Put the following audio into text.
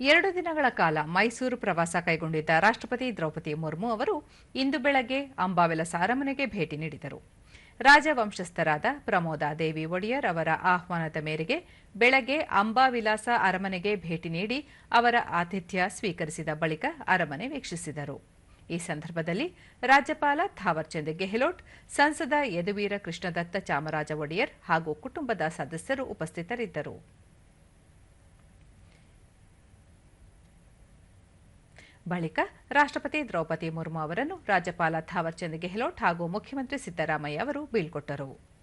ಎರಡು ದಿನಗಳ ಕಾಲ ಮೈಸೂರು ಪ್ರವಾಸ ಕೈಗೊಂಡಿದ್ದ ರಾಷ್ಟ್ರಪತಿ ದ್ರೌಪದಿ ಮುರ್ಮು ಅವರು ಇಂದು ಬೆಳಗ್ಗೆ ಅಂಬಾವಿಲಾಸ ಅರಮನೆಗೆ ಭೇಟಿ ನೀಡಿದರು. ರಾಜವಂಶಸ್ಥರಾದ ಪ್ರಮೋದಾ ದೇವಿ ಒಡೆಯರ್ ಅವರ ಆಹ್ವಾನದ ಮೇರೆಗೆ ಬೆಳಗ್ಗೆ ಅಂಬಾವಿಲಾಸ ಅರಮನೆಗೆ ಭೇಟಿ ನೀಡಿ ಅವರ ಆತಿಥ್ಯ ಸ್ವೀಕರಿಸಿದ ಬಳಿಕ ಅರಮನೆ ವೀಕ್ಷಿಸಿದರು. ಈ ಸಂದರ್ಭದಲ್ಲಿ ರಾಜ್ಯಪಾಲ ಥಾವರ್ಚಂದ್ ಗೆಹ್ಲೋಟ್, ಸಂಸದ ಯದುವೀರ ಕೃಷ್ಣದತ್ತ ಚಾಮರಾಜ ಒಡೆಯರ್ ಹಾಗೂ ಕುಟುಂಬದ ಸದಸ್ಯರು ಉಪಸ್ಥಿತರಿದ್ದರು. ಬಳಿಕ ರಾಷ್ಟ್ರಪತಿ ದ್ರೌಪದಿ ಮುರ್ಮು ಅವರನ್ನು ರಾಜ್ಯಪಾಲ ಥಾವರ್ಚಂದ್ ಗೆಹ್ಲೋಟ್ ಹಾಗೂ ಮುಖ್ಯಮಂತ್ರಿ ಸಿದ್ದರಾಮಯ್ಯ ಅವರು ಬೀಳ್ಕೊಟ್ಟರು.